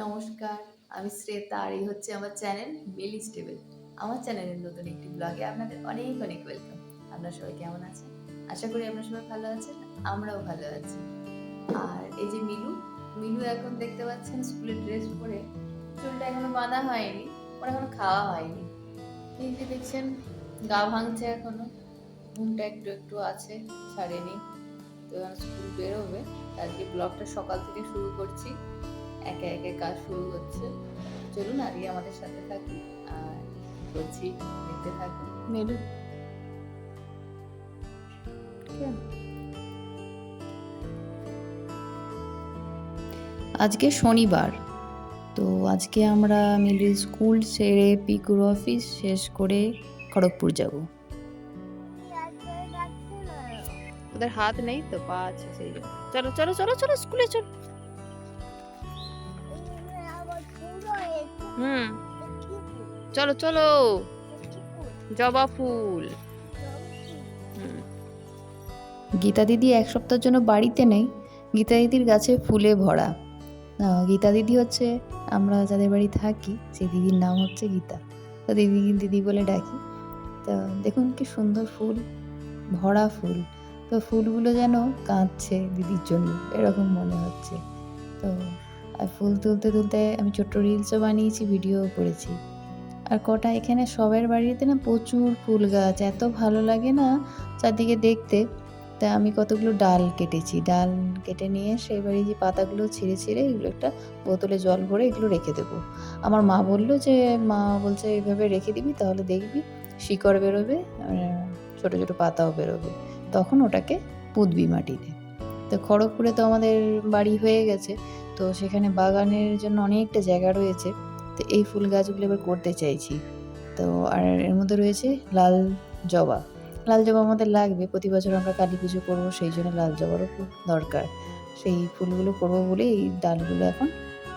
নমস্কার, আমি শ্রেতা আর এই হচ্ছে আমার চ্যানেল মিলি স্টেবল আমার চ্যানেলের নতুন একটি ব্লগে আপনাদের অনেক অনেক ওয়েলকাম। আপনারা সবাই কেমন আছেন? আশা করি আপনারা সবাই ভালো আছেন, আমরাও ভালো আছি। আর এই যে মিলু মিলু এখন দেখতে পাচ্ছেন স্কুলের ড্রেস পরে। চুলটা এখনও বাঁধা হয়নি, ওর এখনও খাওয়া হয়নি। যে দেখছেন, গা ভাঙছে এখনও। ঘুমটা একটু একটু আছে, ছাড়েনি। তো এখন স্কুল বেরোবে। আজকে ব্লগটা সকাল থেকে শুরু করছি। একে একে কাজ শুরু হচ্ছে। চলুন আগে আমাদের সাথে থাকুন আর বলছি দেখতে থাকুন। মেরু আজকে শনিবার তো আজকে আমরা মিডিল স্কুল সেরে পিকুর অফিস শেষ করে খড়গপুর যাব। ওদের হাত নেই তো পা আছে সেই চলো চলো চলো চলো স্কুলে চলো। হুম। চলো চলো। জবা ফুল। গীতা দিদি এক সপ্তাহের জন্য বাড়িতে নেই। গীতা দিদির গাছে ফুলে ভরা। গীতা দিদি হচ্ছে আমরা যাদের বাড়ি থাকি, সেই দিদির নাম হচ্ছে গীতা। তো দিদি দিদি বলে ডাকি। তো দেখুন কি সুন্দর ফুল, ভরা ফুল। তো ফুলগুলো যেন কাঁদছে দিদির জন্য, এরকম মনে হচ্ছে। তো ফুল তুলতে তুলতে আমি ছোট্ট রিলসও বানিয়েছি ভিডিও করেছি। আর কটা এখানে সবার বাড়িতে না প্রচুর ফুল গাছ, এত ভালো লাগে না চারদিকে দেখতে। তা আমি কতগুলো ডাল কেটেছি, ডাল কেটে নিয়ে সেই বাড়ি যে পাতাগুলো ছিঁড়ে ছিঁড়ে এগুলো একটা বোতলে জল ভরে এগুলো রেখে দেবো। আমার মা বলল যে, মা বলছে এইভাবে রেখে দিবি তাহলে দেখবি শিকড় বেরোবে, আর ছোটো ছোটো পাতাও বেরোবে। তখন ওটাকে পুঁতবি মাটিতে। তো খড়গপুরে তো আমাদের বাড়ি হয়ে গেছে। তো সেখানে বাগানের জন্য অনেকটা জায়গা রয়েছে। তো এই ফুল গাছগুলো এবার করতে চাইছি। তো আর এর মধ্যে রয়েছে লাল জবা। লাল জবা আমাদের লাগবে, প্রতি বছর আমরা কালী পুজো করব, সেই জন্য লাল জবারও খুব দরকার। সেই ফুলগুলো করব বলে এই ডালগুলো এখন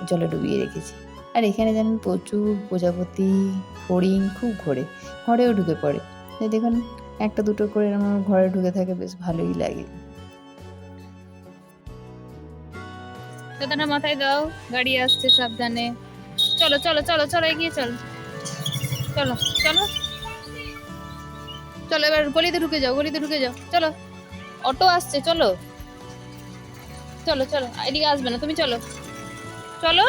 জলে ডুবিয়ে রেখেছি। আর এখানে জানেন প্রচুর প্রজাপতি, হরিণ খুব ঘোরে, ঘরেও ঢুকে পড়ে। দেখুন, একটা দুটো করে আমার ঘরে ঢুকে থাকে, বেশ ভালোই লাগে। দাদাটা মাথায় দাও, গাড়ি আসছে সাবধানে। চলো চলো চলো চলো, এগিয়ে চলো। চলো চলো। চলো, এবার গলিতে ঢুকে যাও, গলিতে ঢুকে যাও। চলো, অটো আসছে, চলো। চলো চলো, এদিকে আসবে না, তুমি চলো। চলো।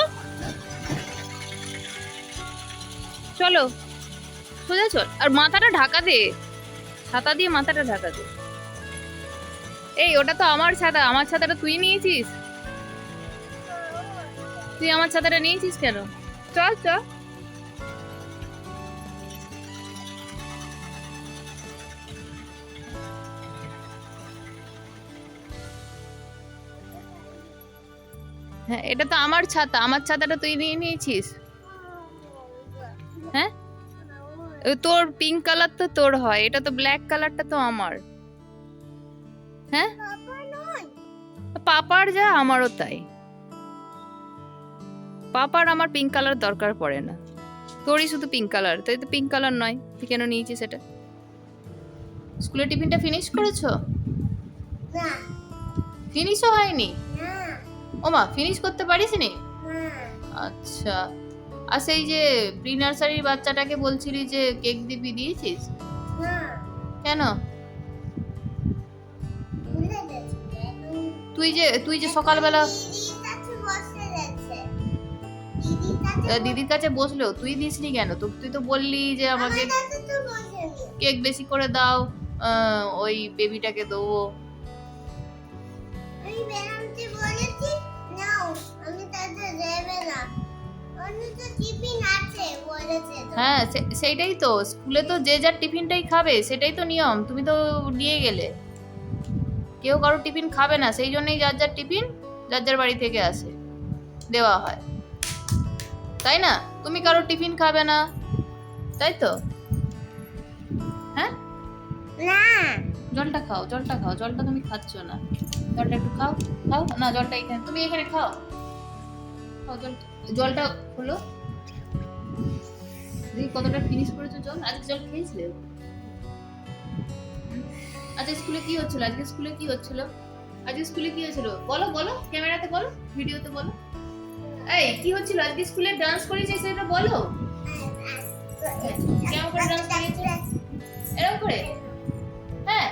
চলো। সোজা চল আর মাথাটা ঢাকা দে। ছাতা দিয়ে মাথাটা ঢাকা দে। এই, ওটা তো আমার ছাতা, আমার ছাতাটা তুই নিয়েছিস? তুই আমার ছাতাটা নিয়েছিস কেন? চল চল। হ্যাঁ এটা তো আমার ছাতা। আমার ছাতাটা তুই নিয়ে নিয়েছিস? হ্যাঁ? তোর পিঙ্ক কালার তো তোর হয়। এটা তো ব্ল্যাক কালারটা তো আমার। হ্যাঁ? পাপার যা আমারও তাই। পাপার আমার পিঙ্ক কালার দরকার পড়ে না। তোরই শুধু পিঙ্ক কালার তাই তো পিঙ্ক কালার নয় তুই কেন নিয়েছিস এটা? স্কুলের টিফিনটা ফিনিশ করেছ? ফিনিশও হয়নি? ওমা ফিনিশ করতে পারিস নি? আচ্ছা। আর সেই যে প্রি নার্সারির বাচ্চাটাকে বলছিলি যে কেক দিবি দিয়েছিস? কেন? তুই যে তুই যে সকালবেলা দিদির কাছে বসলেও তুই দিসনি কেন? তো তুই তো বললি যে আমাকে কেক বেশি করে দাও ওই বেবিটাকে দেবো। হ্যাঁ সেইটাই তো স্কুলে তো যে যার টিফিনটাই খাবে সেটাই তো নিয়ম তুমি তো নিয়ে গেলে। কেউ কারোর টিফিন খাবে না সেই জন্যই যার যার টিফিন যার যার বাড়ি থেকে আসে দেওয়া হয়। তাই না? তুমি কারও টিফিন খাবে না। তাই তো? হ্যাঁ? না। জলটা খাও জলটা খাও জলটা তুমি খাচ্ছ না। জলটা একটু খাও খাও। না জলটা এখানে তুমি এখানে খাও। খাও জল জলটা হলো। দেখি কতটা ফিনিশ করেছ জল। আজকে জল খেয়েছিলে? আজকে স্কুলে কি হচ্ছিল? আজকে স্কুলে কি হচ্ছিল? আজকে স্কুলে কি হয়েছিল বলো বলো ক্যামেরাতে বলো ভিডিওতে বলো। এই কি হচ্ছিল? আজকে স্কুলে ডান্স করেছে সেটা বলো। কেমন করে ডান্স করিয়েছে এরকম করে? হ্যাঁ।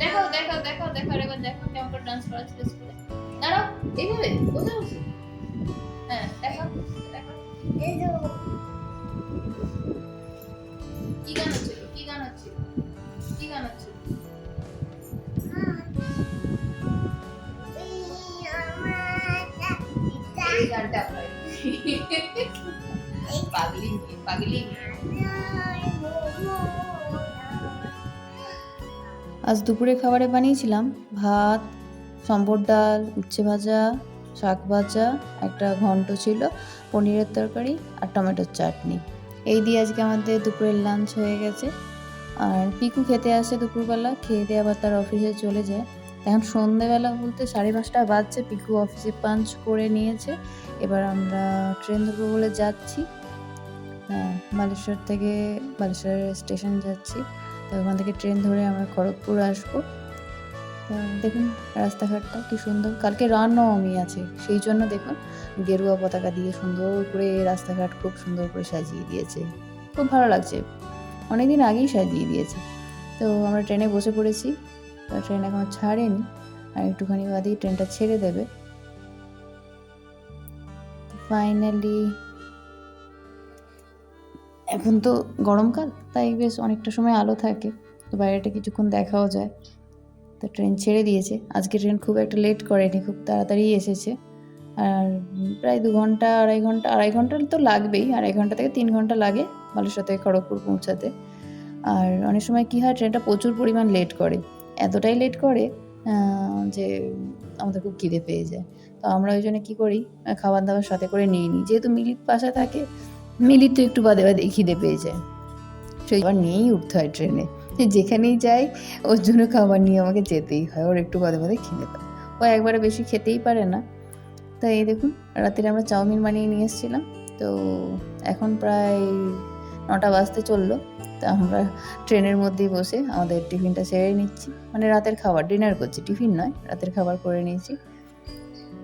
দেখো দেখো দেখো দেখো এবার দেখো কেমন করে ডান্স করাচ্ছিল স্কুলে। দাঁড়াও এইভাবে বসে বসে। হ্যাঁ দেখো দেখো কি গান হচ্ছিল? কি গান হচ্ছিল? এই গানটা পাগলি পাগলি। আজ দুপুরে খাবারে বানিয়েছিলাম ভাত, সম্বর ডাল, উচ্ছে ভাজা, শাক ভাজা, একটা ঘন্ট ছিল, পনিরের তরকারি আর টমেটোর চাটনি। এই দিয়ে আজকে আমাদের দুপুরের লাঞ্চ হয়ে গেছে। আর পিকু খেতে আসে দুপুরবেলা, খেয়ে দিয়ে আবার তার অফিসে চলে যায়। এখন সন্ধেবেলা বলতে সাড়ে পাঁচটা বাজছে পিকু অফিসে পাঞ্চ করে নিয়েছে। এবার আমরা ট্রেন ধরবো বলে যাচ্ছি। আহ, বালেশ্বর থেকে বালেশ্বর স্টেশন যাচ্ছি। তো ওখান থেকে ট্রেন ধরে আমরা খড়গপুর আসব। দেখুন রাস্তাঘাটটা কি সুন্দর। কালকে রামনবমী আছে সেই জন্য দেখুন গেরুয়া পতাকা দিয়ে সুন্দর করে রাস্তাঘাট খুব সুন্দর করে সাজিয়ে দিয়েছে। খুব ভালো লাগছে। অনেকদিন আগেই সাজিয়ে দিয়েছে। তো আমরা ট্রেনে বসে পড়েছি। তো ট্রেন এখন ছাড়েনি আর একটুখানি বাদেই ট্রেনটা ছেড়ে দেবে। ফাইনালি এখন তো গরমকাল, তাই বেশ অনেকটা সময় আলো থাকে, তো বাইরেটা কিছুক্ষণ দেখাও যায়। তো ট্রেন ছেড়ে দিয়েছে। আজকে ট্রেন খুব একটা লেট করেনি, খুব তাড়াতাড়ি এসেছে। আর প্রায় দু ঘণ্টা, আড়াই ঘণ্টা আড়াই ঘণ্টা তো লাগবেই, আড়াই ঘণ্টা থেকে তিন ঘণ্টা লাগে বালেশ্বর থেকে খড়গপুর পৌঁছাতে। আর অনেক সময় কী হয় ট্রেনটা প্রচুর পরিমাণ লেট করে। এতটাই লেট করে যে আমাদের খুব খিদে পেয়ে যায়। তো আমরা ওই জন্য কী করি? খাবার দাবার সাথে করে নিয়ে নিই। যেহেতু মিলির পাশে থাকে, মিলির তো একটু বাদে বাদে খিদে পেয়ে যায়। সেই আবার নিয়েই উঠতে হয় ট্রেনে যেখানেই যাই, ওর জন্য খাবার নিয়ে আমাকে যেতেই হয়। ওর একটু বাদে বাদে খিদে পায়। ও একবারে বেশি খেতেই পারে না। তাই এই দেখুন রাত্রে আমরা চাউমিন বানিয়ে নিয়ে এসেছিলাম। তো এখন প্রায় নটা বাজতে চলল। তো আমরা ট্রেনের মধ্যেই বসে আমাদের টিফিনটা সেরে নিচ্ছি। মানে রাতের খাবার, ডিনার করছি। টিফিন নয়, রাতের খাবার করে নিয়েছি।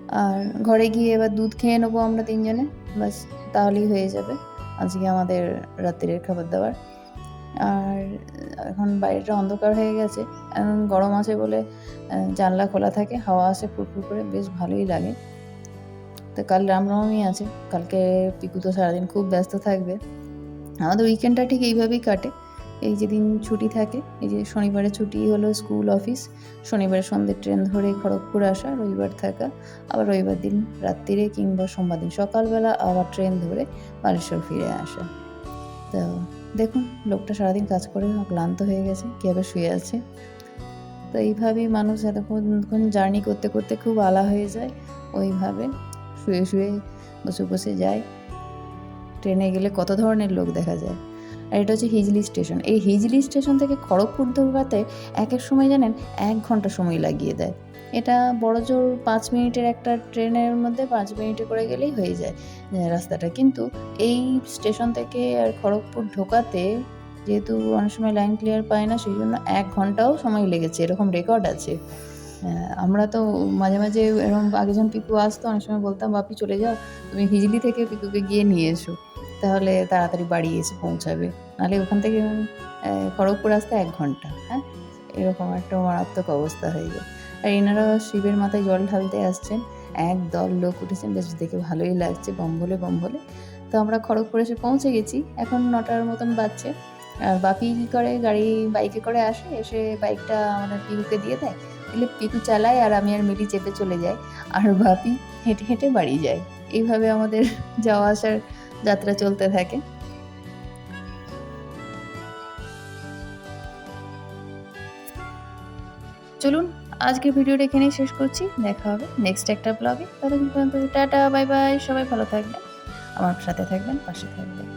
আর ঘরে গিয়ে এবার দুধ খেয়ে নেব আমরা তিনজনে। বাস তাহলেই হয়ে যাবে। আজকে আমাদের রাত্রের খাবার দাবার। আর এখন বাইরেটা অন্ধকার হয়ে গেছে। এখন গরম আছে বলে জানলা খোলা থাকে, হাওয়া আসে ফুরফুর করে, বেশ ভালোই লাগে। তো কাল রামনবমী আছে। কালকে পিকু তো সারাদিন খুব ব্যস্ত থাকবে। আমাদের উইকেন্ডটা ঠিক এইভাবেই কাটে। এই যেদিন ছুটি থাকে, এই যে শনিবারে ছুটি হলো স্কুল অফিস শনিবারে সন্ধ্যে ট্রেন ধরে খড়গপুর আসা, রবিবার থাকা, আবার রবিবার দিন রাত্রিরে কিংবা সোমবার দিন সকালবেলা আবার ট্রেন ধরে বালেশ্বর ফিরে আসা। তো দেখুন, লোকটা সারাদিন কাজ করে ক্লান্ত হয়ে গেছে কীভাবে শুয়ে আছে? তো এইভাবেই মানুষ এতক্ষণ জার্নি করতে করতে খুব আলা হয়ে যায়। ওইভাবে শুয়ে শুয়ে বসে বসে যায়। ট্রেনে গেলে কত ধরনের লোক দেখা যায়? আর এটা হচ্ছে হিজলি স্টেশন। এই হিজলি স্টেশন থেকে খড়গপুর দৌড়াতে এক এক সময় জানেন এক ঘণ্টা সময় লাগিয়ে দেয়। এটা বড় জোর পাঁচ মিনিটের একটা ট্রেনের মধ্যে পাঁচ মিনিটে করে গেলেই হয়ে যায় রাস্তাটা। কিন্তু এই স্টেশন থেকে আর খড়গপুর ঢোকাতে যেহেতু অনেক সময় লাইন ক্লিয়ার পায় না, সেই জন্য এক ঘন্টাও সময় লেগেছে। এরকম রেকর্ড আছে। আমরা তো মাঝে মাঝে এরকম আগে যখন পিকু আসতো, অনেক সময় বলতাম, বাপি চলে যাও, তুমি হিজলি থেকে পিকুকে গিয়ে নিয়ে এসো। তাহলে তাড়াতাড়ি বাড়ি এসে পৌঁছাবে। নাহলে ওখান থেকে খড়গপুর আসতে এক ঘণ্টা হ্যাঁ? এরকম একটা মারাত্মক অবস্থা হয়ে যায়। আর এনারা শিবের মাথায় জল ঢালতে আসছেন। এক দল লোক উঠেছেন, বেশ দেখে ভালোই লাগছে বম্বলে বম্বলে। তো আমরা খড়গপুর এসে পৌঁছে গেছি। এখন নটার মতন বাজছে। আর বাপি কী করে, গাড়ি বাইকে করে আসে, এসে বাইকটা আমাদের পিকুকে দিয়ে দেয়। দিলে পিকু চালায় আর আমি আর মিলি চেপে চলে যাই। আর বাপি হেঁটে হেঁটে বাড়ি যায়। এইভাবে আমাদের যাওয়া আসার যাত্রা চলতে থাকে। চলুন, আজকের ভিডিওটা এখানেই শেষ করছি। দেখা হবে নেক্সট একটা ব্লগে ততক্ষণ পর্যন্ত টাটা বাই বাই সবাই ভালো থাকবেন। আমার সাথে থাকবেন, পাশে থাকবেন।